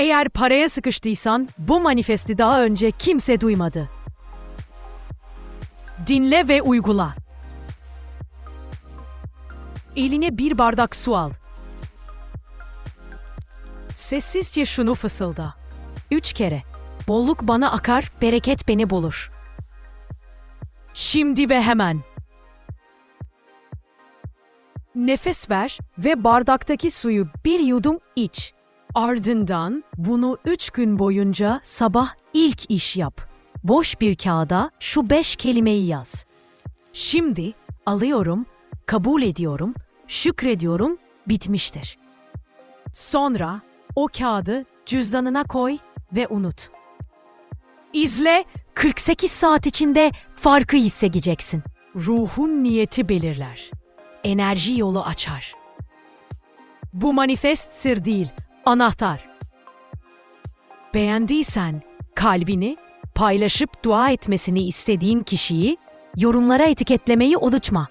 Eğer paraya sıkıştıysan bu manifesti daha önce kimse duymadı. Dinle ve uygula. Eline bir bardak su al. Sessizce şunu fısılda. Üç kere. Bolluk bana akar, bereket beni bulur. Şimdi ve hemen. Nefes ver ve bardaktaki suyu bir yudum iç. Ardından bunu üç gün boyunca sabah ilk iş yap. Boş bir kağıda şu beş kelimeyi yaz. Şimdi alıyorum, kabul ediyorum, şükrediyorum, bitmiştir. Sonra o kağıdı cüzdanına koy ve unut. İzle, 48 saat içinde farkı hissedeceksin. Ruhun niyeti belirler. Enerji yolu açar. Bu manifest sır değil, anahtar. Beğendiysen kalbini paylaşıp dua etmesini istediğin kişiyi yorumlara etiketlemeyi unutma.